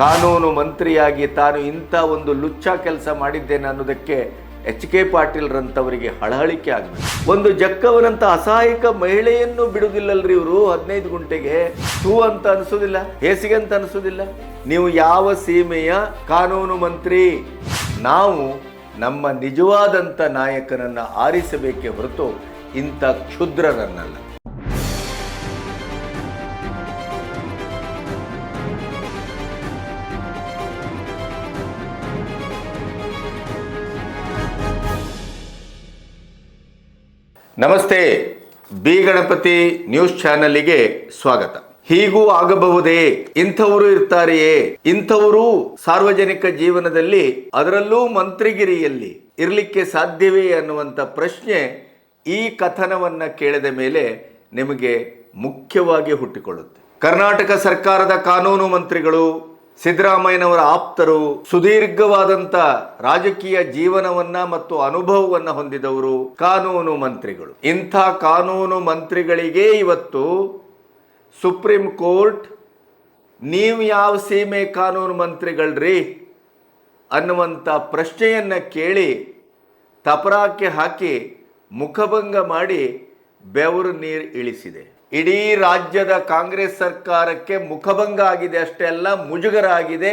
ಕಾನೂನು ಮಂತ್ರಿಯಾಗಿ ತಾನು ಇಂಥ ಒಂದು ಲುಚ್ಚ ಕೆಲಸ ಮಾಡಿದ್ದೇನೆ ಅನ್ನೋದಕ್ಕೆ ಎಚ್ ಕೆ ಪಾಟೀಲ್ರಂಥವರಿಗೆ ಹಳಹಳಿಕೆ ಆಗಬೇಕು. ಒಂದು ಜಕ್ಕವನಂತ ಅಸಹಾಯಕ ಮಹಿಳೆಯನ್ನು ಬಿಡುವುದಿಲ್ಲಲ್ರಿ ಇವರು ಹದಿನೈದು ಗುಂಟೆಗೆ. ತೂ ಅಂತ ಅನಿಸೋದಿಲ್ಲ, ಹೇಸಿಗೆ ಅಂತ ಅನಿಸೋದಿಲ್ಲ. ನೀವು ಯಾವ ಸೀಮೆಯ ಕಾನೂನು ಮಂತ್ರಿ, ನಾವು ನಮ್ಮ ನಿಜವಾದಂಥ ನಾಯಕನನ್ನು ಆರಿಸಬೇಕೇ ಹೊರತು ಇಂಥ ಕ್ಷುದ್ರರನ್ನಲ್ಲ. ನಮಸ್ತೆ, ಬಿ ಗಣಪತಿ ನ್ಯೂಸ್ ಚಾನಲಿಗೆ ಸ್ವಾಗತ. ಹೀಗೂ ಆಗಬಹುದೇ? ಇಂಥವರು ಇರ್ತಾರೆಯೇ? ಇಂಥವರು ಸಾರ್ವಜನಿಕ ಜೀವನದಲ್ಲಿ ಅದರಲ್ಲೂ ಮಂತ್ರಿಗಿರಿಯಲ್ಲಿ ಇರಲಿಕ್ಕೆ ಸಾಧ್ಯವೇ ಅನ್ನುವಂಥ ಪ್ರಶ್ನೆ ಈ ಕಥನವನ್ನು ಕೇಳಿದ ಮೇಲೆ ನಿಮಗೆ ಮುಖ್ಯವಾಗಿ ಹುಟ್ಟಿಕೊಳ್ಳುತ್ತೆ. ಕರ್ನಾಟಕ ಸರ್ಕಾರದ ಕಾನೂನು ಮಂತ್ರಿಗಳು ಸಿದ್ದರಾಮಯ್ಯನವರ ಆಪ್ತರು ಸುದೀರ್ಘವಾದಂತ ರಾಜಕೀಯ ಜೀವನವನ್ನ ಮತ್ತು ಅನುಭವವನ್ನ ಹೊಂದಿದವರು ಕಾನೂನು ಮಂತ್ರಿಗಳು. ಇಂಥ ಕಾನೂನು ಮಂತ್ರಿಗಳಿಗೆ ಇವತ್ತು ಸುಪ್ರೀಂ ಕೋರ್ಟ್, ನೀವು ಯಾವ ಸೀಮೆ ಕಾನೂನು ಮಂತ್ರಿಗಳ್ರಿ? ಅನ್ನುವಂಥ ಪ್ರಶ್ನೆಯನ್ನು ಕೇಳಿ ತಪರಾಕ್ಕೆ ಹಾಕಿ ಮುಖಭಂಗ ಮಾಡಿ ಬೆವರು ನೀರು ಇಳಿಸಿದೆ. ಇಡೀ ರಾಜ್ಯದ ಕಾಂಗ್ರೆಸ್ ಸರ್ಕಾರಕ್ಕೆ ಮುಖಭಂಗ ಆಗಿದೆ ಅಷ್ಟೇ ಅಲ್ಲ ಮುಜುಗರ ಆಗಿದೆ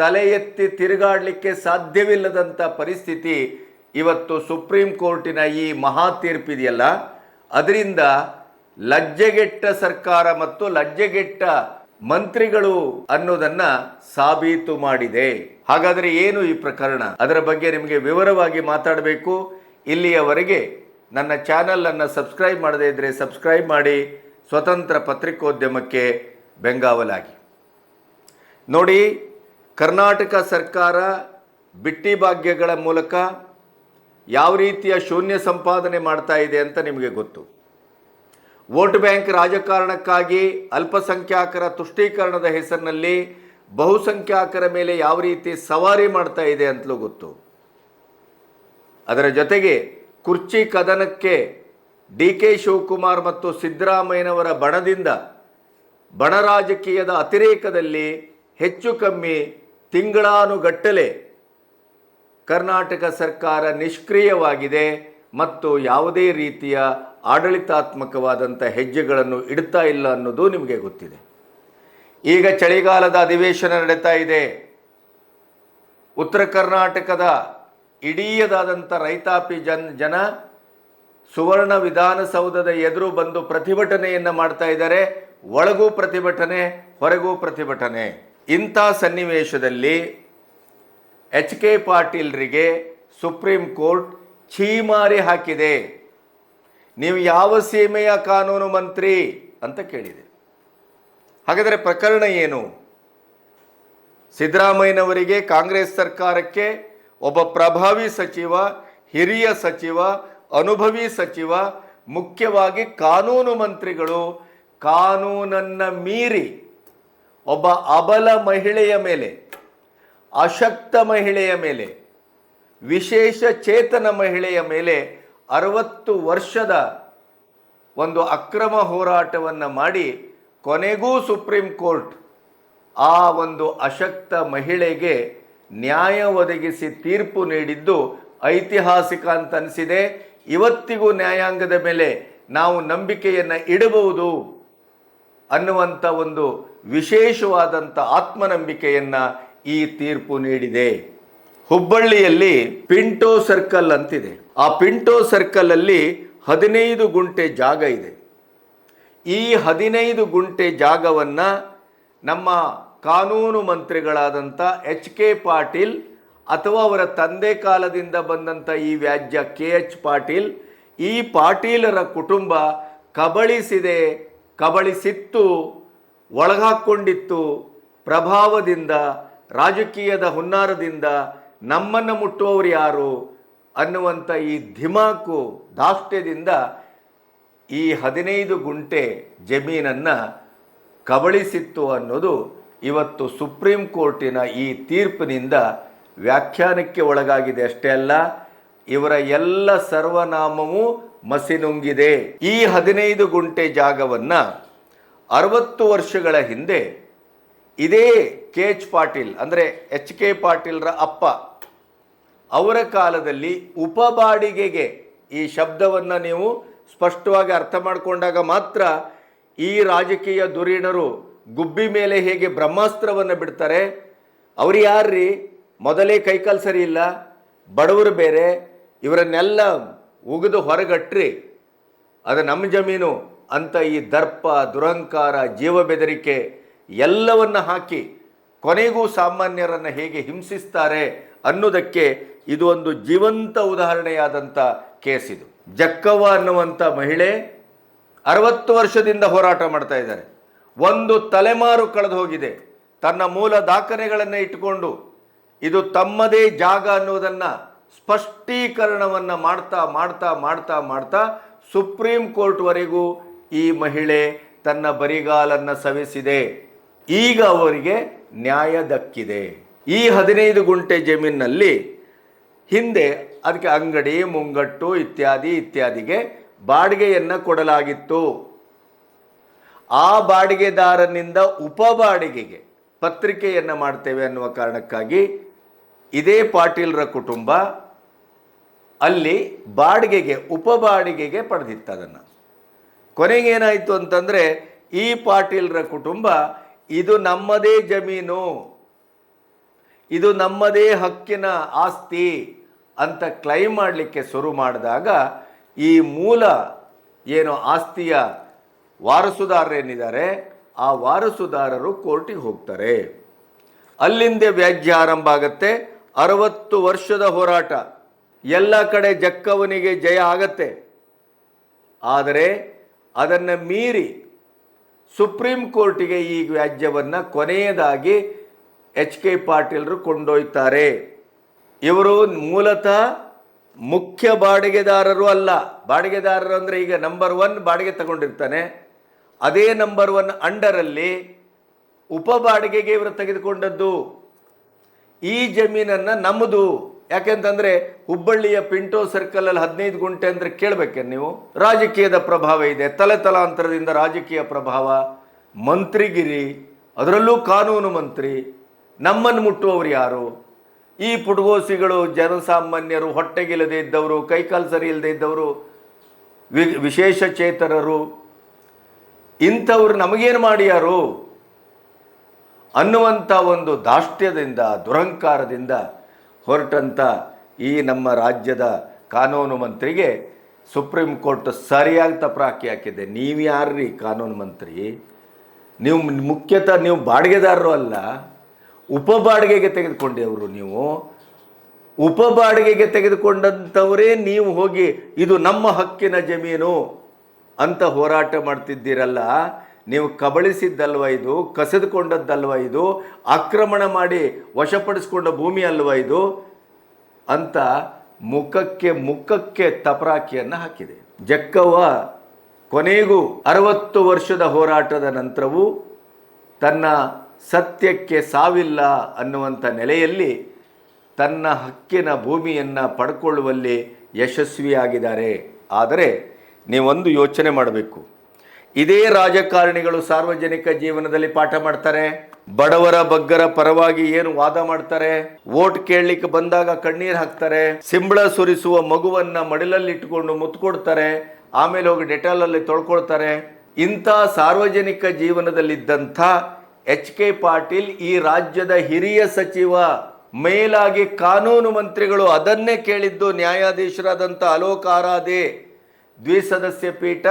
ತಲೆ ಎತ್ತಿ ತಿರುಗಾಡಲಿಕ್ಕೆ ಸಾಧ್ಯವಿಲ್ಲದಂಥ ಪರಿಸ್ಥಿತಿ ಇವತ್ತು ಸುಪ್ರೀಂ ಕೋರ್ಟಿನ ಈ ಮಹಾ ತೀರ್ಪಿದೆಯಲ್ಲ ಅದರಿಂದ ಲಜ್ಜೆಗೆಟ್ಟ ಸರ್ಕಾರ ಮತ್ತು ಲಜ್ಜೆಗೆಟ್ಟ ಮಂತ್ರಿಗಳು ಅನ್ನೋದನ್ನ ಸಾಬೀತು ಮಾಡಿದೆ. ಹಾಗಾದರೆ ಏನು ಈ ಪ್ರಕರಣ? ಅದರ ಬಗ್ಗೆ ನಿಮಗೆ ವಿವರವಾಗಿ ಮಾತಾಡಬೇಕು. ಇಲ್ಲಿಯವರೆಗೆ ನನ್ನ ಚಾನಲನ್ನು ಸಬ್ಸ್ಕ್ರೈಬ್ ಮಾಡದೇ ಇದ್ದರೆ ಸಬ್ಸ್ಕ್ರೈಬ್ ಮಾಡಿ. ಸ್ವತಂತ್ರ ಪತ್ರಿಕೋದ್ಯಮಕ್ಕೆ ಬೆಂಗಾವಲಾಗಿ. ನೋಡಿ, ಕರ್ನಾಟಕ ಸರ್ಕಾರ ಬಿಟ್ಟಿ ಭಾಗ್ಯಗಳ ಮೂಲಕ ಯಾವ ರೀತಿಯ ಶೂನ್ಯ ಸಂಪಾದನೆ ಮಾಡ್ತಾ ಇದೆ ಅಂತ ನಿಮಗೆ ಗೊತ್ತು. ವೋಟ್ ಬ್ಯಾಂಕ್ ರಾಜಕಾರಣಕ್ಕಾಗಿ ಅಲ್ಪಸಂಖ್ಯಾತರ ತುಷ್ಟೀಕರಣದ ಹೆಸರಿನಲ್ಲಿ ಬಹುಸಂಖ್ಯಾತರ ಮೇಲೆ ಯಾವ ರೀತಿ ಸವಾರಿ ಮಾಡ್ತಾ ಇದೆ ಅಂತಲೂ ಗೊತ್ತು. ಅದರ ಜೊತೆಗೆ ಕುರ್ಚಿ ಕದನಕ್ಕೆ ಡಿ ಕೆ ಶಿವಕುಮಾರ್ ಮತ್ತು ಸಿದ್ದರಾಮಯ್ಯನವರ ಬಣದಿಂದ ಬಣ ರಾಜಕೀಯದ ಅತಿರೇಕದಲ್ಲಿ ಹೆಚ್ಚು ಕಮ್ಮಿ ತಿಂಗಳಾನುಗಟ್ಟಲೆ ಕರ್ನಾಟಕ ಸರ್ಕಾರ ನಿಷ್ಕ್ರಿಯವಾಗಿದೆ ಮತ್ತು ಯಾವುದೇ ರೀತಿಯ ಆಡಳಿತಾತ್ಮಕವಾದಂಥ ಹೆಜ್ಜೆಗಳನ್ನು ಇಡ್ತಾ ಇಲ್ಲ ಅನ್ನೋದು ನಿಮಗೆ ಗೊತ್ತಿದೆ. ಈಗ ಚಳಿಗಾಲದ ಅಧಿವೇಶನ ನಡೀತಾ ಇದೆ. ಉತ್ತರ ಕರ್ನಾಟಕದ ಇಡೀಯದಾದಂಥ ರೈತಾಪಿ ಜನ್ ಜನ ಸುವರ್ಣ ವಿಧಾನಸೌಧದ ಎದುರು ಬಂದು ಪ್ರತಿಭಟನೆಯನ್ನು ಮಾಡ್ತಾ ಇದ್ದಾರೆ. ಒಳಗೂ ಪ್ರತಿಭಟನೆ, ಹೊರಗೂ ಪ್ರತಿಭಟನೆ. ಇಂಥ ಸನ್ನಿವೇಶದಲ್ಲಿ ಎಚ್ ಕೆ ಪಾಟೀಲ್ರಿಗೆ ಸುಪ್ರೀಂ ಕೋರ್ಟ್ ಛೀಮಾರಿ ಹಾಕಿದೆ. ನೀವು ಯಾವ ಸೀಮೆಯ ಕಾನೂನು ಮಂತ್ರಿ ಅಂತ ಕೇಳಿದೆ. ಹಾಗಾದರೆ ಪ್ರಕರಣ ಏನು? ಸಿದ್ದರಾಮಯ್ಯನವರಿಗೆ ಕಾಂಗ್ರೆಸ್ ಸರ್ಕಾರಕ್ಕೆ ಒಬ್ಬ ಪ್ರಭಾವಿ ಸಚಿವ, ಹಿರಿಯ ಸಚಿವ ಅನುಭವಿ ಸಚಿವ, ಮುಖ್ಯವಾಗಿ ಕಾನೂನು ಮಂತ್ರಿಗಳು, ಕಾನೂನನ್ನು ಮೀರಿ ಒಬ್ಬ ಅಬಲ ಮಹಿಳೆಯ ಮೇಲೆ, ಅಶಕ್ತ ಮಹಿಳೆಯ ಮೇಲೆ, ವಿಶೇಷ ಚೇತನ ಮಹಿಳೆಯ ಮೇಲೆ ಅರವತ್ತು ವರ್ಷದ ಒಂದು ಅಕ್ರಮ ಹೋರಾಟವನ್ನು ಮಾಡಿ ಕೊನೆಗೂ ಸುಪ್ರೀಂ ಕೋರ್ಟ್ ಆ ಒಂದು ಅಶಕ್ತ ಮಹಿಳೆಗೆ ನ್ಯಾಯ ಒದಗಿಸಿ ತೀರ್ಪು ನೀಡಿದ್ದು ಐತಿಹಾಸಿಕ ಅಂತ ಅನಿಸಿದೆ. ಇವತ್ತಿಗೂ ನ್ಯಾಯಾಂಗದ ಮೇಲೆ ನಾವು ನಂಬಿಕೆಯನ್ನು ಇಡಬಹುದು ಅನ್ನುವಂಥ ಒಂದು ವಿಶೇಷವಾದಂಥ ಆತ್ಮನಂಬಿಕೆಯನ್ನು ಈ ತೀರ್ಪು ನೀಡಿದೆ. ಹುಬ್ಬಳ್ಳಿಯಲ್ಲಿ ಪಿಂಟೋ ಸರ್ಕಲ್ ಅಂತಿದೆ. ಆ ಪಿಂಟೋ ಸರ್ಕಲ್ ಅಲ್ಲಿ ಹದಿನೈದು ಗುಂಟೆ ಜಾಗ ಇದೆ. ಈ ಹದಿನೈದು ಗುಂಟೆ ಜಾಗವನ್ನು ನಮ್ಮ ಕಾನೂನು ಮಂತ್ರಿಗಳಾದಂಥ ಎಚ್ ಕೆ ಪಾಟೀಲ್ ಅಥವಾ ಅವರ ತಂದೆ ಕಾಲದಿಂದ ಬಂದಂಥ ಈ ವ್ಯಾಜ್ಯ ಕೆ ಎಚ್ ಪಾಟೀಲ್, ಈ ಪಾಟೀಲರ ಕುಟುಂಬ ಕಬಳಿಸಿದೆ, ಕಬಳಿಸಿತ್ತು ಒಳಗಾಕ್ಕೊಂಡಿತ್ತು ಪ್ರಭಾವದಿಂದ, ರಾಜಕೀಯದ ಹುನ್ನಾರದಿಂದ ನಮ್ಮನ್ನು ಮುಟ್ಟುವವರು ಯಾರು ಅನ್ನುವಂಥ ಈ ಧಿಮಾಕು ದಾಷ್ಟ್ಯದಿಂದ ಈ ಹದಿನೈದು ಗುಂಟೆ ಜಮೀನನ್ನು ಕಬಳಿಸಿತ್ತು ಅನ್ನೋದು ಇವತ್ತು ಸುಪ್ರೀಂ ಕೋರ್ಟಿನ ಈ ತೀರ್ಪಿನಿಂದ ವ್ಯಾಖ್ಯಾನಕ್ಕೆ ಒಳಗಾಗಿದೆ ಅಷ್ಟೇ ಅಲ್ಲ, ಇವರ ಎಲ್ಲ ಸರ್ವನಾಮವೂ ಮಸಿನುಂಗಿದೆ. ಈ ಹದಿನೈದು ಗುಂಟೆ ಜಾಗವನ್ನು ಅರವತ್ತು ವರ್ಷಗಳ ಹಿಂದೆ ಇದೇ ಕೆ ಎಚ್ ಪಾಟೀಲ್, ಅಂದರೆ ಎಚ್ ಕೆ ಪಾಟೀಲ್ರ ಅಪ್ಪ, ಅವರ ಕಾಲದಲ್ಲಿ ಉಪಬಾಡಿಗೆಗೆ ಈ ಶಬ್ದವನ್ನು ನೀವು ಸ್ಪಷ್ಟವಾಗಿ ಅರ್ಥ ಮಾಡಿಕೊಂಡಾಗ ಮಾತ್ರ ಈ ರಾಜಕೀಯ ಧುರೀಣರು ಗುಬ್ಬಿ ಮೇಲೆ ಹೇಗೆ ಬ್ರಹ್ಮಾಸ್ತ್ರವನ್ನು ಬಿಡ್ತಾರೆ. ಅವ್ರು ಯಾರ್ರಿ? ಮೊದಲೇ ಕೈಕಾಲು ಸರಿ ಇಲ್ಲ, ಬಡವರು ಬೇರೆ, ಇವರನ್ನೆಲ್ಲ ಉಗಿದು ಹೊರಗಟ್ರಿ. ಅದು ನಮ್ಮ ಜಮೀನು ಅಂತ ಈ ದರ್ಪ ದುರಹಂಕಾರ ಜೀವ ಬೆದರಿಕೆ ಎಲ್ಲವನ್ನು ಹಾಕಿ ಕೊನೆಗೂ ಸಾಮಾನ್ಯರನ್ನು ಹೇಗೆ ಹಿಂಸಿಸ್ತಾರೆ ಅನ್ನೋದಕ್ಕೆ ಇದು ಒಂದು ಜೀವಂತ ಉದಾಹರಣೆಯಾದಂಥ ಕೇಸ್ ಇದು. ಜಕ್ಕವ್ವ ಅನ್ನುವಂಥ ಮಹಿಳೆ ಅರವತ್ತು ವರ್ಷದಿಂದ ಹೋರಾಟ ಮಾಡ್ತಾ ಇದ್ದಾರೆ. ಒಂದು ತಲೆಮಾರು ಕಳೆದು ಹೋಗಿದೆ. ತನ್ನ ಮೂಲ ದಾಖಲೆಗಳನ್ನು ಇಟ್ಟುಕೊಂಡು ಇದು ತಮ್ಮದೇ ಜಾಗ ಅನ್ನೋದನ್ನು ಸ್ಪಷ್ಟೀಕರಣವನ್ನು ಮಾಡ್ತಾ ಮಾಡ್ತಾ ಮಾಡ್ತಾ ಮಾಡ್ತಾ ಸುಪ್ರೀಂ ಕೋರ್ಟ್ವರೆಗೂ ಈ ಮಹಿಳೆ ತನ್ನ ಬರಿಗಾಲನ್ನು ಸವಿಸಿದೆ. ಈಗ ಅವರಿಗೆ ನ್ಯಾಯ ದಕ್ಕಿದೆ. ಈ ಹದಿನೈದು ಗುಂಟೆ ಜಮೀನಿನಲ್ಲಿ ಹಿಂದೆ ಅದಕ್ಕೆ ಅಂಗಡಿ, ಮುಂಗಟ್ಟು ಇತ್ಯಾದಿ ಇತ್ಯಾದಿಗೆ ಬಾಡಿಗೆಯನ್ನು ಕೊಡಲಾಗಿತ್ತು. ಆ ಬಾಡಿಗೆದಾರನಿಂದ ಉಪ ಬಾಡಿಗೆಗೆ ಪತ್ರಿಕೆಯನ್ನು ಮಾಡ್ತೇವೆ ಅನ್ನುವ ಕಾರಣಕ್ಕಾಗಿ ಇದೇ ಪಾಟೀಲ್ರ ಕುಟುಂಬ ಅಲ್ಲಿ ಬಾಡಿಗೆಗೆ, ಉಪ ಬಾಡಿಗೆಗೆ ಪಡೆದಿತ್ತು ಅದನ್ನು. ಕೊನೆಗೆ ಏನಾಯಿತು ಅಂತಂದರೆ, ಈ ಪಾಟೀಲ್ರ ಕುಟುಂಬ, ಇದು ನಮ್ಮದೇ ಜಮೀನು, ಇದು ನಮ್ಮದೇ ಹಕ್ಕಿನ ಆಸ್ತಿ ಅಂತ ಕ್ಲೈಮ್ ಮಾಡಲಿಕ್ಕೆ ಶುರು ಮಾಡಿದಾಗ, ಈ ಮೂಲ ಏನು ಆಸ್ತಿಯ ವಾರಸುದಾರರೇನಿದ್ದಾರೆ, ಆ ವಾರಸುದಾರರು ಕೋರ್ಟಿಗೆ ಹೋಗ್ತಾರೆ. ಅಲ್ಲಿಂದ ವ್ಯಾಜ್ಯ ಆರಂಭ ಆಗತ್ತೆ. ಅರವತ್ತು ವರ್ಷದ ಹೋರಾಟ. ಎಲ್ಲ ಕಡೆ ಜಕ್ಕವನಿಗೆ ಜಯ ಆಗತ್ತೆ. ಆದರೆ ಅದನ್ನು ಮೀರಿ ಸುಪ್ರೀಂ ಕೋರ್ಟಿಗೆ ಈ ವ್ಯಾಜ್ಯವನ್ನು ಕೊನೆಯದಾಗಿ ಎಚ್ ಕೆ ಪಾಟೀಲರು ಕೊಂಡೊಯ್ತಾರೆ. ಇವರು ಮೂಲತಃ ಮುಖ್ಯ ಬಾಡಿಗೆದಾರರು ಅಲ್ಲ. ಬಾಡಿಗೆದಾರರು ಅಂದರೆ ಈಗ ನಂಬರ್ ಒನ್ ಬಾಡಿಗೆ ತಗೊಂಡಿರ್ತಾನೆ. ಅದೇ ನಂಬರ್ ಒನ್ ಅಂಡರಲ್ಲಿ ಉಪ ಬಾಡಿಗೆಗೆ ಇವರು ತೆಗೆದುಕೊಂಡದ್ದು. ಈ ಜಮೀನನ್ನು ನಮ್ಮದು ಯಾಕೆಂತಂದರೆ ಹುಬ್ಬಳ್ಳಿಯ ಪಿಂಟೋ ಸರ್ಕಲಲ್ಲಿ ಹದಿನೈದು ಗುಂಟೆ ಅಂದರೆ ಕೇಳಬೇಕೆ ನೀವು? ರಾಜಕೀಯದ ಪ್ರಭಾವ ಇದೆ, ತಲೆ ತಲಾಂತರದಿಂದ ರಾಜಕೀಯ ಪ್ರಭಾವ. ಮಂತ್ರಿಗಿರಿ, ಅದರಲ್ಲೂ ಕಾನೂನು ಮಂತ್ರಿ ನಮ್ಮನ್ನು ಮುಟ್ಟುವವರು ಯಾರು? ಈ ಪುಟಗೋಸಿಗಳು ಜನಸಾಮಾನ್ಯರು, ಹೊಟ್ಟೆಗಿಲ್ಲದೆ ಇದ್ದವರು, ಕೈಕಾಲು ಸರಿ ಇಲ್ಲದೆ ಇದ್ದವರು ವಿಶೇಷ ಚೇತರರು ಇಂಥವ್ರು ನಮಗೇನು ಮಾಡಿಯಾರು ಅನ್ನುವಂಥ ಒಂದು ದಾಷ್ಟ್ಯದಿಂದ ದುರಂಕಾರದಿಂದ ಹೊರಟಂಥ ಈ ನಮ್ಮ ರಾಜ್ಯದ ಕಾನೂನು ಮಂತ್ರಿಗೆ ಸುಪ್ರೀಂ ಕೋರ್ಟ್ ಸರಿಯಾಗಿ ತಪರಾಕಿ ಹಾಕಿದೆ. ನೀವು ಯಾರ್ರೀ ಕಾನೂನು ಮಂತ್ರಿ? ನೀವು ಮುಖ್ಯತಃ, ನೀವು ಬಾಡಿಗೆದಾರರು ಅಲ್ಲ, ಉಪ ಬಾಡಿಗೆಗೆ ತೆಗೆದುಕೊಂಡವರು ನೀವು. ಉಪ ಬಾಡಿಗೆಗೆ ತೆಗೆದುಕೊಂಡಂಥವರೇ ನೀವು ಹೋಗಿ, ಇದು ನಮ್ಮ ಹಕ್ಕಿನ ಜಮೀನು ಅಂತ ಹೋರಾಟ ಮಾಡ್ತಿದ್ದೀರಲ್ಲ ನೀವು ಕಬಳಿಸಿದ್ದಲ್ವ ಇದು? ಕಸಿದುಕೊಂಡದ್ದಲ್ವ ಇದು? ಆಕ್ರಮಣ ಮಾಡಿ ವಶಪಡಿಸಿಕೊಂಡ ಭೂಮಿ ಅಲ್ವ ಇದು? ಅಂತ ಮುಖಕ್ಕೆ ಮುಖಕ್ಕೆ ತಪರಾಕಿಯನ್ನು ಹಾಕಿದೆ. ಜಕ್ಕವ್ವ ಕೊನೆಗೂ ಅರವತ್ತು ವರ್ಷದ ಹೋರಾಟದ ನಂತರವೂ ತನ್ನ ಸತ್ಯಕ್ಕೆ ಸಾವಿಲ್ಲ ಅನ್ನುವಂಥ ನೆಲೆಯಲ್ಲಿ ತನ್ನ ಹಕ್ಕಿನ ಭೂಮಿಯನ್ನು ಪಡ್ಕೊಳ್ಳುವಲ್ಲಿ ಯಶಸ್ವಿಯಾಗಿದ್ದಾರೆ. ಆದರೆ ನೀವೊಂದು ಯೋಚನೆ ಮಾಡಬೇಕು. ಇದೇ ರಾಜಕಾರಣಿಗಳು ಸಾರ್ವಜನಿಕ ಜೀವನದಲ್ಲಿ ಪಾಠ ಮಾಡ್ತಾರೆ, ಬಡವರ ಬಗ್ಗರ ಪರವಾಗಿ ಏನು ವಾದ ಮಾಡ್ತಾರೆ, ವೋಟ್ ಕೇಳಲಿಕ್ಕೆ ಬಂದಾಗ ಕಣ್ಣೀರು ಹಾಕ್ತಾರೆ, ಸಿಂಬಳ ಸುರಿಸುವ ಮಗುವನ್ನ ಮಡಿಲಲ್ಲಿಟ್ಟುಕೊಂಡು ಮುತ್ಕೊಡ್ತಾರೆ, ಆಮೇಲೆ ಹೋಗಿ ಡೆಟಾಲಲ್ಲಿ ತೊಳ್ಕೊಳ್ತಾರೆ. ಇಂಥ ಸಾರ್ವಜನಿಕ ಜೀವನದಲ್ಲಿದ್ದಂಥ ಎಚ್ ಕೆ ಪಾಟೀಲ್ ಈ ರಾಜ್ಯದ ಹಿರಿಯ ಸಚಿವ, ಮೇಲಾಗಿ ಕಾನೂನು ಮಂತ್ರಿಗಳು ಅದನ್ನೇ ಕೇಳಿದ್ದು ನ್ಯಾಯಾಧೀಶರಾದಂಥ ಅಲೋಕ್ ಆರಾಧೆ ದ್ವಿಸದಸ್ಯ ಪೀಠ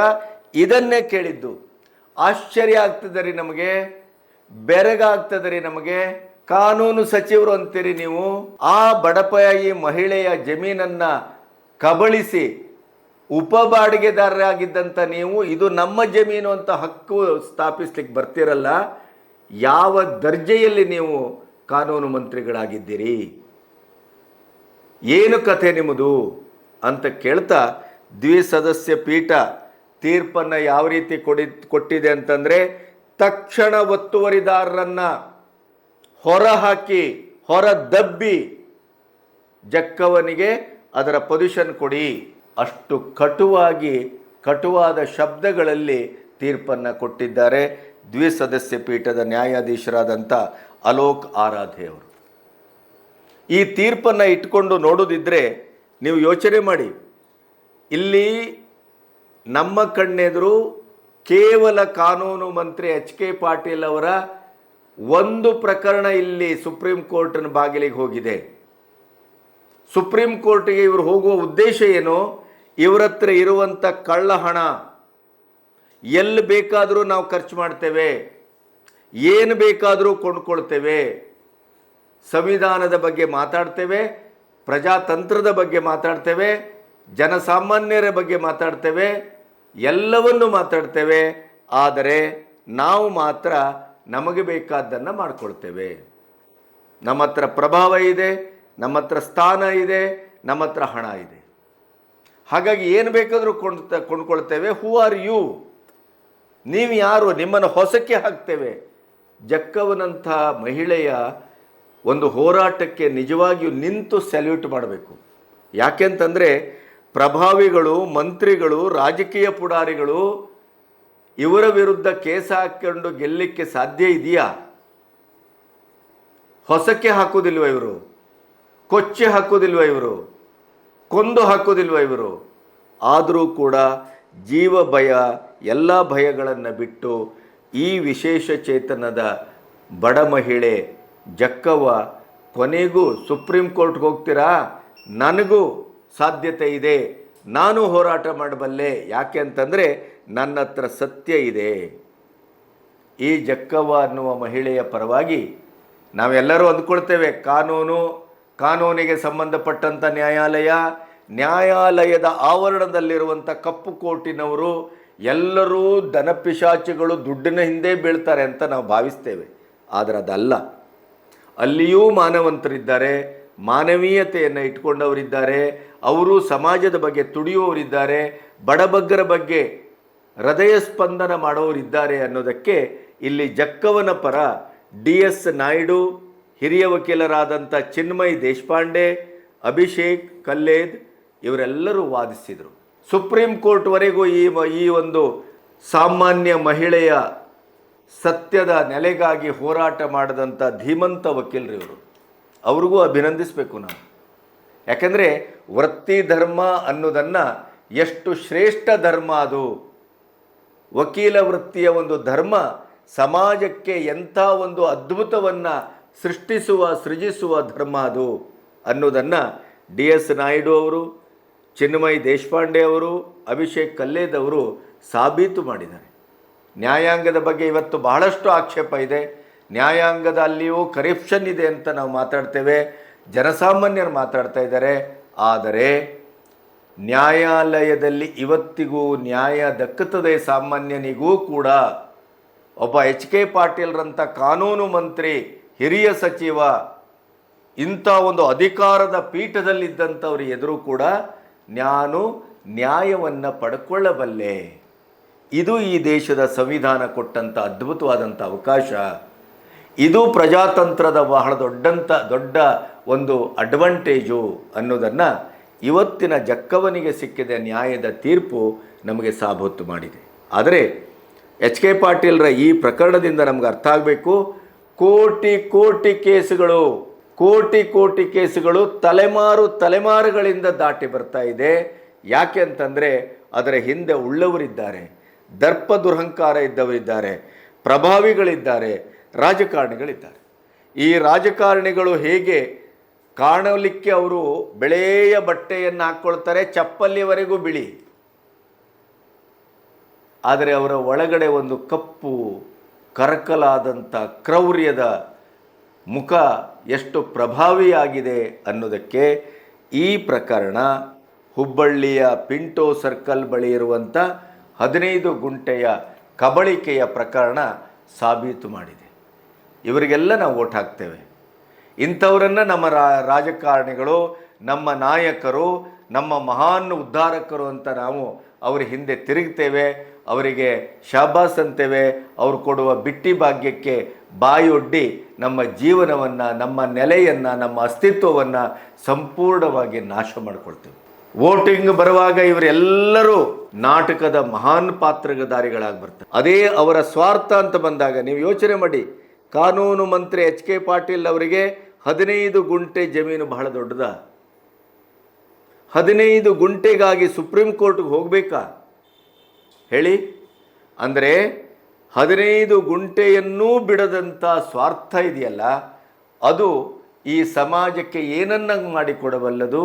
ಇದನ್ನೇ ಕೇಳಿದ್ದು. ಆಶ್ಚರ್ಯ ಆಗ್ತದೆ ರೀ ನಮಗೆ ಬೆರಗಾಗ್ತದೆ ರೀ ನಮಗೆ. ಕಾನೂನು ಸಚಿವರು ಅಂತೀರಿ ನೀವು, ಆ ಬಡಪಾಯಿ ಮಹಿಳೆಯ ಜಮೀನನ್ನ ಕಬಳಿಸಿ ಉಪ ಬಾಡಿಗೆದಾರರಾಗಿದ್ದಂಥ ನೀವು, ಇದು ನಮ್ಮ ಜಮೀನು ಅಂತ ಹಕ್ಕು ಸ್ಥಾಪಿಸ್ಲಿಕ್ಕೆ ಬರ್ತಿರಲ್ಲ, ಯಾವ ದರ್ಜೆಯಲ್ಲಿ ನೀವು ಕಾನೂನು ಮಂತ್ರಿಗಳಾಗಿದ್ದೀರಿ? ಏನು ಕಥೆ ನಿಮ್ಮದು? ಅಂತ ಕೇಳ್ತಾ ದ್ವಿಸದಸ್ಯ ಪೀಠ ತೀರ್ಪನ್ನು ಯಾವ ರೀತಿ ಕೊಡಿ, ಕೊಟ್ಟಿದೆ ಅಂತಂದರೆ ತಕ್ಷಣ ಒತ್ತುವರಿದಾರರನ್ನ ಹೊರಹಾಕಿ ಹೊರ ದಬ್ಬಿ ಜಕ್ಕವನಿಗೆ ಅದರ ಪೊಸಿಷನ್ ಕೊಡಿ. ಅಷ್ಟು ಕಟುವಾಗಿ, ಕಟುವಾದ ಶಬ್ದಗಳಲ್ಲಿ ತೀರ್ಪನ್ನು ಕೊಟ್ಟಿದ್ದಾರೆ ದ್ವಿಸದಸ್ಯ ಪೀಠದ ನ್ಯಾಯಾಧೀಶರಾದಂಥ ಅಲೋಕ್ ಆರಾಧೆ ಅವರು. ಈ ತೀರ್ಪನ್ನು ಇಟ್ಕೊಂಡು ನೋಡೋದಿದ್ದರೆ ನೀವು ಯೋಚನೆ ಮಾಡಿ, ಇಲ್ಲಿ ನಮ್ಮ ಕಣ್ಣೆದುರು ಕೇವಲ ಕಾನೂನು ಮಂತ್ರಿ ಎಚ್ ಕೆ ಪಾಟೀಲ್ ಅವರ ಒಂದು ಪ್ರಕರಣ ಇಲ್ಲಿ ಸುಪ್ರೀಂ ಕೋರ್ಟ್ನ ಬಾಗಿಲಿಗೆ ಹೋಗಿದೆ. ಸುಪ್ರೀಂ ಕೋರ್ಟ್ಗೆ ಇವರು ಹೋಗುವ ಉದ್ದೇಶ ಏನು? ಇವರ ಹತ್ರ ಇರುವಂಥ ಕಳ್ಳ ಹಣ ಎಲ್ಲಿ ಬೇಕಾದರೂ ನಾವು ಖರ್ಚು ಮಾಡ್ತೇವೆ. ಏನು ಬೇಕಾದರೂ ಕೊಂಡ್ಕೊಳ್ತೇವೆ. ಸಂವಿಧಾನದ ಬಗ್ಗೆ ಮಾತಾಡ್ತೇವೆ, ಪ್ರಜಾತಂತ್ರದ ಬಗ್ಗೆ ಮಾತಾಡ್ತೇವೆ, ಜನಸಾಮಾನ್ಯರ ಬಗ್ಗೆ ಮಾತಾಡ್ತೇವೆ ಎಲ್ಲವನ್ನು ಮಾತಾಡ್ತೇವೆ, ಆದರೆ ನಾವು ಮಾತ್ರ ನಮಗೆ ಬೇಕಾದ್ದನ್ನು ಮಾಡಿಕೊಳ್ತೇವೆ. ನಮ್ಮ ಹತ್ರ ಪ್ರಭಾವ ಇದೆ ನಮ್ಮ ಹತ್ರ ಸ್ಥಾನ ಇದೆ ನಮ್ಮ ಹತ್ರ ಹಣ ಇದೆ. ಹಾಗಾಗಿ ಏನು ಬೇಕಾದರೂ ಕೊಂಡ್ ಕೊಂಡ್ಕೊಳ್ತೇವೆ ಹೂ ಆರ್ ಯು ನೀವು ಯಾರು? ನಿಮ್ಮನ್ನು ಹೊಸಕ್ಕೆ ಹಾಕ್ತೇವೆ. ಜಕ್ಕವನಂಥ ಮಹಿಳೆಯ ಒಂದು ಹೋರಾಟಕ್ಕೆ ನಿಜವಾಗಿಯೂ ನಿಂತು ಸೆಲ್ಯೂಟ್ ಮಾಡಬೇಕು. ಯಾಕೆಂತಂದರೆ ಪ್ರಭಾವಿಗಳು, ಮಂತ್ರಿಗಳು, ರಾಜಕೀಯ ಪುಡಾರಿಗಳು ಇವರ ವಿರುದ್ಧ ಕೇಸ್ ಹಾಕ್ಕೊಂಡು ಗೆಲ್ಲಲಿಕ್ಕೆ ಸಾಧ್ಯ ಇದೆಯಾ? ಹೊಸಕ್ಕೆ ಹಾಕೋದಿಲ್ವ ಇವರು? ಕೊಚ್ಚೆ ಹಾಕೋದಿಲ್ವ ಇವರು? ಕೊಂದು ಹಾಕೋದಿಲ್ವ ಇವರು? ಆದರೂ ಕೂಡ ಜೀವ ಭಯ, ಎಲ್ಲ ಭಯಗಳನ್ನು ಬಿಟ್ಟು ಈ ವಿಶೇಷ ಚೇತನದ ಬಡ ಮಹಿಳೆ ಜಕ್ಕವ್ವ, ಕೊನೆಗೂ ಸುಪ್ರೀಂ ಕೋರ್ಟ್ಗೆ ಹೋಗ್ತೀರಾ? ನನಗೂ ಸಾಧ್ಯತೆ ಇದೆ. ನಾನು ಹೋರಾಟ ಮಾಡಬಲ್ಲೆ. ಯಾಕೆ ಅಂತಂದರೆ ನನ್ನ ಹತ್ರ ಸತ್ಯ ಇದೆ. ಈ ಜಕ್ಕವ್ವ ಅನ್ನುವ ಮಹಿಳೆಯ ಪರವಾಗಿ ನಾವೆಲ್ಲರೂ ಅಂದ್ಕೊಳ್ತೇವೆ, ಕಾನೂನು, ಕಾನೂನಿಗೆ ಸಂಬಂಧಪಟ್ಟಂಥ ನ್ಯಾಯಾಲಯ, ನ್ಯಾಯಾಲಯದ ಆವರಣದಲ್ಲಿರುವಂಥ ಕಪ್ಪು ಕೋಟಿನವರು ಎಲ್ಲರೂ ದನಪಿಶಾಚಿಗಳು ದುಡ್ಡಿನ ಹಿಂದೆ ಬೀಳ್ತಾರೆ ಅಂತ ನಾವು ಭಾವಿಸ್ತೇವೆ. ಆದರೆ ಅದಲ್ಲ. ಅಲ್ಲಿಯೂ ಮಾನವಂತರಿದ್ದಾರೆ. ಮಾನವೀಯತೆಯನ್ನು ಇಟ್ಕೊಂಡವರಿದ್ದಾರೆ, ಅವರು ಸಮಾಜದ ಬಗ್ಗೆ ತುಡಿಯುವವರಿದ್ದಾರೆ, ಬಡಬಗ್ಗರ ಬಗ್ಗೆ ಹೃದಯ ಸ್ಪಂದನ ಮಾಡೋರಿದ್ದಾರೆ ಅನ್ನೋದಕ್ಕೆ ಇಲ್ಲಿ ಜಕ್ಕವನ ಪರ ಡಿ ಎಸ್ ನಾಯ್ಡು, ಹಿರಿಯ ವಕೀಲರಾದಂಥ ಚಿನ್ಮಯ್ ದೇಶಪಾಂಡೆ, ಅಭಿಷೇಕ್ ಕಲ್ಲೇದ್ ಇವರೆಲ್ಲರೂ ವಾದಿಸಿದರು. ಸುಪ್ರೀಂ ಕೋರ್ಟ್ವರೆಗೂ ಈ ಈ ಒಂದು ಸಾಮಾನ್ಯ ಮಹಿಳೆಯ ಸತ್ಯದ ನೆಲೆಗಾಗಿ ಹೋರಾಟ ಮಾಡಿದಂಥ ಧೀಮಂತ ವಕೀಲರು ಇವರು ಅವ್ರಿಗೂ ಅಭಿನಂದಿಸಬೇಕು ನಾವು ಯಾಕಂದರೆ ವೃತ್ತಿ ಧರ್ಮ ಅನ್ನೋದನ್ನು ಎಷ್ಟು ಶ್ರೇಷ್ಠ ಧರ್ಮ ಅದು. ವಕೀಲ ವೃತ್ತಿಯ ಒಂದು ಧರ್ಮ ಸಮಾಜಕ್ಕೆ ಎಂಥ ಒಂದು ಅದ್ಭುತವನ್ನು ಸೃಷ್ಟಿಸುವ, ಸೃಜಿಸುವ ಧರ್ಮ ಅದು ಅನ್ನೋದನ್ನು ಡಿ ಎಸ್ ನಾಯ್ಡು ಅವರು, ಚಿನ್ಮಯ್ ದೇಶಪಾಂಡೆ ಅವರು, ಅಭಿಷೇಕ್ ಕಲ್ಲೇದವರು ಸಾಬೀತು ಮಾಡಿದ್ದಾರೆ. ನ್ಯಾಯಾಂಗದ ಬಗ್ಗೆ ಇವತ್ತು ಬಹಳಷ್ಟು ಆಕ್ಷೇಪ ಇದೆ. ನ್ಯಾಯಾಂಗದ ಅಲ್ಲಿಯೂ ಕರಪ್ಷನ್ ಇದೆ ಅಂತ ನಾವು ಮಾತಾಡ್ತೇವೆ. ಜನಸಾಮಾನ್ಯರು ಮಾತಾಡ್ತಾ ಇದ್ದಾರೆ. ಆದರೆ ನ್ಯಾಯಾಲಯದಲ್ಲಿ ಇವತ್ತಿಗೂ ನ್ಯಾಯ ದಕ್ಕುತ್ತದೆ ಸಾಮಾನ್ಯನಿಗೂ ಕೂಡ. ಒಬ್ಬ ಎಚ್ ಕೆ ಪಾಟೀಲ್ರಂಥ ಕಾನೂನು ಮಂತ್ರಿ, ಹಿರಿಯ ಸಚಿವ, ಇಂಥ ಒಂದು ಅಧಿಕಾರದ ಪೀಠದಲ್ಲಿದ್ದಂಥವ್ರ ಎದುರು ಕೂಡ ನಾನು ನ್ಯಾಯವನ್ನು ಪಡ್ಕೊಳ್ಳಬಲ್ಲೆ. ಇದು ಈ ದೇಶದ ಸಂವಿಧಾನ ಕೊಟ್ಟಂಥ ಅದ್ಭುತವಾದಂಥ ಅವಕಾಶ. ಇದು ಪ್ರಜಾತಂತ್ರದ ಬಹಳ ದೊಡ್ಡಂಥ ದೊಡ್ಡ ಒಂದು ಅಡ್ವಾಂಟೇಜು ಅನ್ನೋದನ್ನು ಇವತ್ತಿನ ಜಕ್ಕವನಿಗೆ ಸಿಕ್ಕಿದ ನ್ಯಾಯದ ತೀರ್ಪು ನಮಗೆ ಸಾಬೂತು ಮಾಡಿದೆ. ಆದರೆ ಎಚ್ ಕೆ ಪಾಟೀಲ್ರ ಈ ಪ್ರಕರಣದಿಂದ ನಮ್ಗೆ ಅರ್ಥ ಆಗಬೇಕು. ಕೋಟಿ ಕೋಟಿ ಕೇಸುಗಳು, ಕೋಟಿ ಕೋಟಿ ಕೇಸುಗಳು ತಲೆಮಾರು, ತಲೆಮಾರುಗಳಿಂದ ದಾಟಿ ಬರ್ತಾ ಇದೆ. ಯಾಕೆ ಅಂತಂದರೆ ಅದರ ಹಿಂದೆ ಉಳ್ಳವರಿದ್ದಾರೆ ದರ್ಪ ದುರಹಂಕಾರ ಇದ್ದವರಿದ್ದಾರೆ, ಪ್ರಭಾವಿಗಳಿದ್ದಾರೆ. ರಾಜಕಾರಣಿಗಳಿದ್ದಾರೆ. ಈ ರಾಜಕಾರಣಿಗಳು ಹೇಗೆ ಕಾಣಲಿಕ್ಕೆ ಅವರು ಬೆಳೆಯ ಬಟ್ಟೆಯನ್ನು ಹಾಕ್ಕೊಳ್ತಾರೆ ಚಪ್ಪಲ್ಲಿವರೆಗೂ ಬಿಳಿ. ಆದರೆ ಅವರ ಒಳಗಡೆ ಒಂದು ಕಪ್ಪು, ಕರಕಲಾದಂಥ ಕ್ರೌರ್ಯದ ಮುಖ ಎಷ್ಟು ಪ್ರಭಾವಿಯಾಗಿದೆ ಅನ್ನೋದಕ್ಕೆ ಈ ಪ್ರಕರಣ ಹುಬ್ಬಳ್ಳಿಯ ಪಿಂಟೋ ಸರ್ಕಲ್ ಬಳಿ ಇರುವಂಥ ಹದಿನೈದು ಗುಂಟೆಯ ಕಬಳಿಕೆಯ ಪ್ರಕರಣ ಸಾಬೀತು ಮಾಡಿದೆ. ಇವರಿಗೆಲ್ಲ ನಾವು ಓಟ್ ಹಾಕ್ತೇವೆ. ಇಂಥವರನ್ನು ನಮ್ಮ ರಾಜಕಾರಣಿಗಳು, ನಮ್ಮ ನಾಯಕರು, ನಮ್ಮ ಮಹಾನ್ ಉದ್ಧಾರಕರು ಅಂತ ನಾವು ಅವರ ಹಿಂದೆ ತಿರುಗ್ತೇವೆ, ಅವರಿಗೆ ಶಾಬಾಸ್ ಅಂತೇವೆ, ಅವರು ಕೊಡುವ ಬಿಟ್ಟಿ ಭಾಗ್ಯಕ್ಕೆ ಬಾಯೊಡ್ಡಿ ನಮ್ಮ ಜೀವನವನ್ನು, ನಮ್ಮ ನೆಲೆಯನ್ನು, ನಮ್ಮ ಅಸ್ತಿತ್ವವನ್ನು ಸಂಪೂರ್ಣವಾಗಿ ನಾಶ ಮಾಡಿಕೊಳ್ತೇವೆ. ವೋಟಿಂಗ್ ಬರುವಾಗ ಇವರೆಲ್ಲರೂ ನಾಟಕದ ಮಹಾನ್ ಪಾತ್ರಧಾರಿಗಳಾಗಿ ಬರ್ತಾರೆ ಅದೇ ಅವರ ಸ್ವಾರ್ಥ ಅಂತ ಬಂದಾಗ, ನೀವು ಯೋಚನೆ ಮಾಡಿ ಕಾನೂನು ಮಂತ್ರಿ ಎಚ್ ಕೆ ಪಾಟೀಲ್ ಅವರಿಗೆ ಹದಿನೈದು ಗುಂಟೆ ಜಮೀನು ಬಹಳ ದೊಡ್ಡದ. ಹದಿನೈದು ಗುಂಟೆಗಾಗಿ ಸುಪ್ರೀಂ ಕೋರ್ಟ್ಗೆ ಹೋಗಬೇಕಾ? ಹೇಳಿ. ಅಂದರೆ ಹದಿನೈದು ಗುಂಟೆಯನ್ನೂ ಬಿಡದಂಥ ಸ್ವಾರ್ಥ ಇದೆಯಲ್ಲ, ಅದು ಈ ಸಮಾಜಕ್ಕೆ ಏನನ್ನ ಮಾಡಿಕೊಡಬಲ್ಲದು?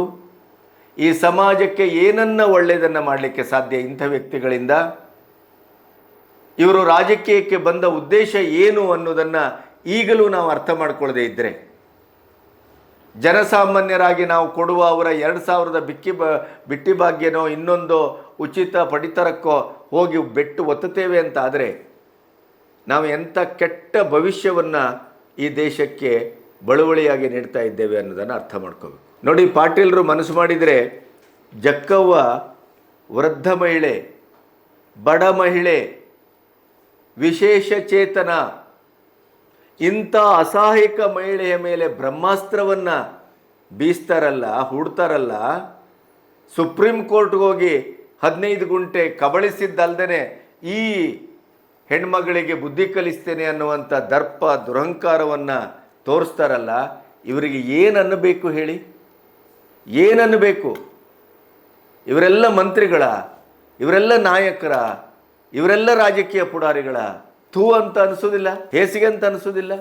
ಈ ಸಮಾಜಕ್ಕೆ ಏನನ್ನ ಒಳ್ಳೆಯದನ್ನು ಮಾಡಲಿಕ್ಕೆ ಸಾಧ್ಯ ಇಂಥ ವ್ಯಕ್ತಿಗಳಿಂದ? ಇವರು ರಾಜಕೀಯಕ್ಕೆ ಬಂದ ಉದ್ದೇಶ ಏನು ಅನ್ನೋದನ್ನು ಈಗಲೂ ನಾವು ಅರ್ಥ ಮಾಡಿಕೊಳ್ಳದೆ ಇದ್ದರೆ ಜನಸಾಮಾನ್ಯರಾಗಿ ನಾವು ಕೊಡುವ ಅವರ ಎರಡು ಸಾವಿರದ ಬಿಕ್ಕಿ ಬ, ಬಿಟ್ಟಿ ಭಾಗ್ಯನೋ ಇನ್ನೊಂದು ಉಚಿತ ಪಡಿತರಕ್ಕೋ ಹೋಗಿ ಬೆಟ್ಟು ಒತ್ತುತ್ತೇವೆ ಅಂತ ಆದರೆ ನಾವು ಎಂಥ ಕೆಟ್ಟ ಭವಿಷ್ಯವನ್ನು ಈ ದೇಶಕ್ಕೆ ಬಳುವಳಿಯಾಗಿ ನೀಡ್ತಾ ಇದ್ದೇವೆ ಅನ್ನೋದನ್ನು ಅರ್ಥ ಮಾಡ್ಕೋಬೇಕು. ನೋಡಿ, ಪಾಟೀಲರು ಮನಸ್ಸು ಮಾಡಿದರೆ ಜಕ್ಕವ್ವ ವೃದ್ಧ ಮಹಿಳೆ, ಬಡ ಮಹಿಳೆ ವಿಶೇಷ ಚೇತನ ಇಂಥ ಅಸಹಾಯಕ ಮಹಿಳೆಯ ಮೇಲೆ ಬ್ರಹ್ಮಾಸ್ತ್ರವನ್ನು ಬೀಸ್ತಾರಲ್ಲ, ಹೂಡ್ತಾರಲ್ಲ, ಸುಪ್ರೀಂ ಕೋರ್ಟ್ಗೆ ಹೋಗಿ ಹದಿನೈದು ಗುಂಟೆ ಕಬಳಿಸಿದ್ದಲ್ದೇ ಈ ಹೆಣ್ಮಗಳಿಗೆ ಬುದ್ಧಿ ಕಲಿಸ್ತೇನೆ ಅನ್ನುವಂಥ ದರ್ಪ, ದುರಹಂಕಾರವನ್ನು ತೋರಿಸ್ತಾರಲ್ಲ, ಇವರಿಗೆ ಏನನ್ನಬೇಕು ಹೇಳಿ? ಏನನ್ನಬೇಕು? ಇವರೆಲ್ಲ ಮಂತ್ರಿಗಳ, ಇವರೆಲ್ಲ ನಾಯಕರ ಇವರೆಲ್ಲ ರಾಜಕೀಯ ಪುಡಾರಿಗಳ ಥೂ ಅಂತ ಅನಿಸೋದಿಲ್ಲ, ಹೇಸಿಗೆ ಅಂತ ಅನಿಸೋದಿಲ್ಲ,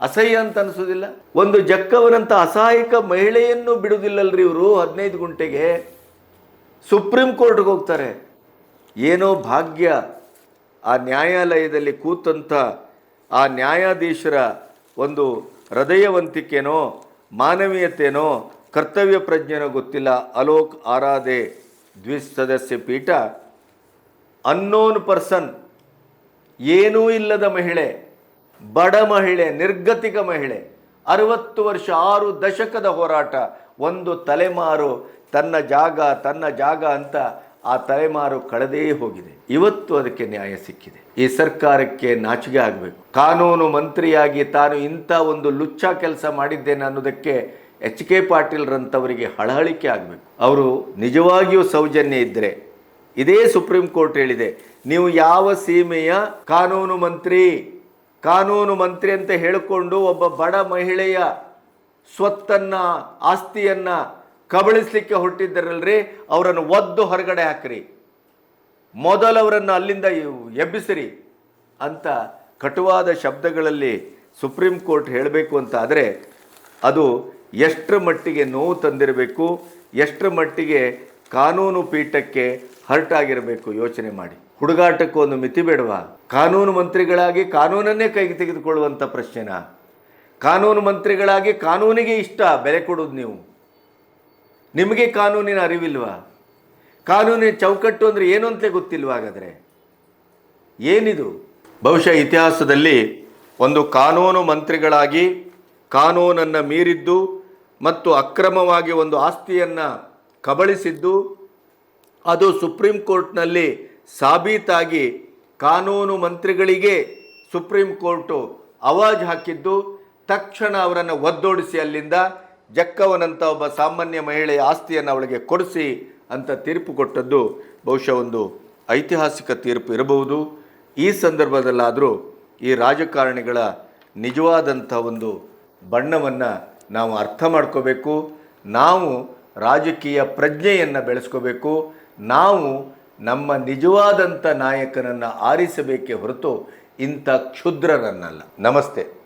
ಅಸಹ್ಯ ಅಂತ ಅನಿಸೋದಿಲ್ಲ. ಒಂದು ಜಕ್ಕವನಂತ ಅಸಹಾಯಕ ಮಹಿಳೆಯನ್ನು ಬಿಡುವುದಿಲ್ಲಲ್ರಿ ಇವರು ಹದಿನೈದು ಗುಂಟೆಗೆ. ಸುಪ್ರೀಂ ಕೋರ್ಟ್ಗೆ ಹೋಗ್ತಾರೆ. ಏನೋ ಭಾಗ್ಯ ಆ ನ್ಯಾಯಾಲಯದಲ್ಲಿ ಕೂತಂಥ ಆ ನ್ಯಾಯಾಧೀಶರ ಒಂದು ಹೃದಯವಂತಿಕೆನೋ, ಮಾನವೀಯತೆನೋ, ಕರ್ತವ್ಯ ಪ್ರಜ್ಞೆನೋ ಗೊತ್ತಿಲ್ಲ. ಅಲೋಕ್ ಆರಾಧೆ ದ್ವಿಸದಸ್ಯ ಪೀಠ ಅನ್ನೋನ್ ಪರ್ಸನ್ ಏನೂ ಇಲ್ಲದ ಮಹಿಳೆ, ಬಡ ಮಹಿಳೆ, ನಿರ್ಗತಿಕ ಮಹಿಳೆ, ಅರವತ್ತು ವರ್ಷ, ಆರು ದಶಕದ ಹೋರಾಟ, ಒಂದು ತಲೆಮಾರು, ತನ್ನ ಜಾಗ ತನ್ನ ಜಾಗ ಅಂತ ಆ ತಲೆಮಾರು ಕಳೆದೇ ಹೋಗಿದೆ. ಇವತ್ತು ಅದಕ್ಕೆ ನ್ಯಾಯ ಸಿಕ್ಕಿದೆ. ಈ ಸರ್ಕಾರಕ್ಕೆ ನಾಚಿಗೆ ಆಗಬೇಕು. ಕಾನೂನು ಮಂತ್ರಿಯಾಗಿ ತಾನು ಇಂಥ ಒಂದು ಲುಚ್ಚ ಕೆಲಸ ಮಾಡಿದ್ದೇನೆ ಅನ್ನೋದಕ್ಕೆ ಎಚ್ ಕೆ ಪಾಟೀಲ್ರಂಥವರಿಗೆ ಹಳಹಳಿಕೆ ಆಗಬೇಕು. ಅವರು ನಿಜವಾಗಿಯೂ ಸೌಜನ್ಯ ಇದ್ದರೆ ಇದೇ ಸುಪ್ರೀಂ ಕೋರ್ಟ್ ಹೇಳಿದೆ, ನೀವು ಯಾವ ಸೀಮೆಯ ಕಾನೂನು ಮಂತ್ರಿ ಕಾನೂನು ಮಂತ್ರಿ ಅಂತ ಹೇಳಿಕೊಂಡು ಒಬ್ಬ ಬಡ ಮಹಿಳೆಯ ಸ್ವತ್ತನ್ನ, ಆಸ್ತಿಯನ್ನ ಕಬಳಿಸ್ಲಿಕ್ಕೆ ಹೊರಟಿದ್ದರಲ್ರಿ, ಅವರನ್ನು ಒದ್ದು ಹೊರಗಡೆ ಹಾಕ್ರಿ. ಮೊದಲವರನ್ನು ಅಲ್ಲಿಂದ ಎಬ್ಬಿಸಿರಿ ಅಂತ ಕಟುವಾದ ಶಬ್ದಗಳಲ್ಲಿ ಸುಪ್ರೀಂ ಕೋರ್ಟ್ ಹೇಳಬೇಕು ಅಂತ ಆದರೆ ಅದು ಎಷ್ಟರ ಮಟ್ಟಿಗೆ ನೋವು ತಂದಿರಬೇಕು, ಎಷ್ಟರ ಮಟ್ಟಿಗೆ ಕಾನೂನು ಪೀಠಕ್ಕೆ ಹರ್ಟಾಗಿರಬೇಕು ಯೋಚನೆ ಮಾಡಿ. ಹುಡುಗಾಟಕ್ಕೂ ಒಂದು ಮಿತಿ ಬೇಡವಾ? ಕಾನೂನು ಮಂತ್ರಿಗಳಾಗಿ ಕಾನೂನನ್ನೇ ಕೈಗೆ ತೆಗೆದುಕೊಳ್ಳುವಂಥ ಪ್ರಶ್ನೆನ? ಕಾನೂನು ಮಂತ್ರಿಗಳಾಗಿ ಕಾನೂನಿಗೆ ಇಷ್ಟ, ಬೆಲೆ ಕೊಡೋದು ನೀವು. ನಿಮಗೆ ಕಾನೂನಿನ ಅರಿವಿಲ್ವಾ? ಕಾನೂನಿನ ಚೌಕಟ್ಟು ಅಂದರೆ ಏನು ಅಂತಲೇ ಗೊತ್ತಿಲ್ವಾ ಹಾಗಾದರೆ? ಏನಿದು? ಬಹುಶಃ ಇತಿಹಾಸದಲ್ಲಿ ಒಂದು ಕಾನೂನು ಮಂತ್ರಿಗಳಾಗಿ ಕಾನೂನನ್ನು ಮೀರಿದ್ದು ಮತ್ತು ಅಕ್ರಮವಾಗಿ ಒಂದು ಆಸ್ತಿಯನ್ನು ಕಬಳಿಸಿದ್ದು ಅದು ಸುಪ್ರೀಂ ಕೋರ್ಟ್ನಲ್ಲಿ ಸಾಬೀತಾಗಿ ಕಾನೂನು ಮಂತ್ರಿಗಳಿಗೆ ಸುಪ್ರೀಂ ಕೋರ್ಟು ಅವಾಜ್ ಹಾಕಿದ್ದು, ತಕ್ಷಣ ಅವರನ್ನು ಒದ್ದೋಡಿಸಿ ಅಲ್ಲಿಂದ ಜಕ್ಕವನಂತ ಒಬ್ಬ ಸಾಮಾನ್ಯ ಮಹಿಳೆಯ ಆಸ್ತಿಯನ್ನು ಅವಳಿಗೆ ಕೊಡಿಸಿ ಅಂತ ತೀರ್ಪು ಕೊಟ್ಟದ್ದು. ಬಹುಶಃ ಒಂದು ಐತಿಹಾಸಿಕ ತೀರ್ಪು ಇರಬಹುದು. ಈ ಸಂದರ್ಭದಲ್ಲಾದರೂ ಈ ರಾಜಕಾರಣಿಗಳ ನಿಜವಾದಂಥ ಒಂದು ಬಣ್ಣವನ್ನು ನಾವು ಅರ್ಥ ಮಾಡ್ಕೋಬೇಕು. ನಾವು ರಾಜಕೀಯ ಪ್ರಜ್ಞೆಯನ್ನು ಬೆಳೆಸ್ಕೋಬೇಕು. ನಾವು ನಮ್ಮ ನಿಜವಾದಂಥ ನಾಯಕನನ್ನು ಆರಿಸಬೇಕೇ ಹೊರತು ಇಂಥ ಕ್ಷುದ್ರರನ್ನಲ್ಲ ನಮಸ್ತೆ.